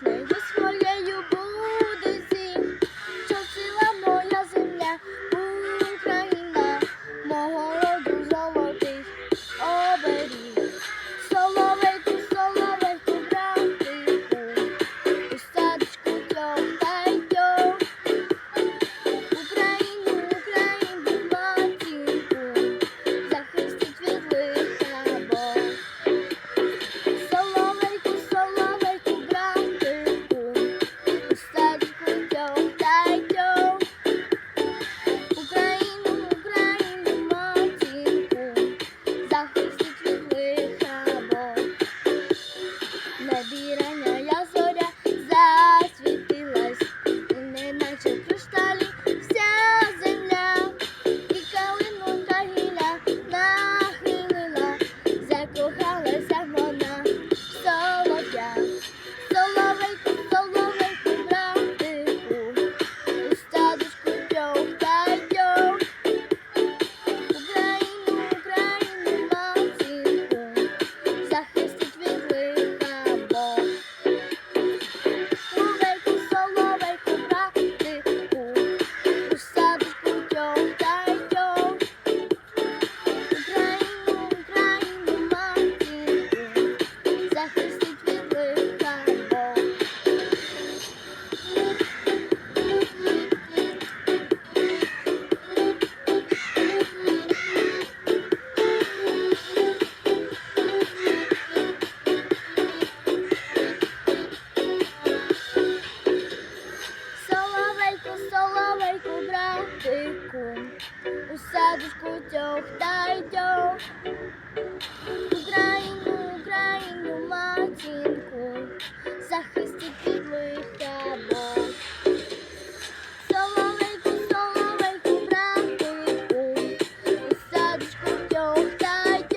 slide. соловейку, братику, у садочку тьох та й тьох. Україну, Україну, матінку, захистить від лиха Бог. Соловейку, соловейку, у садочку тьох та й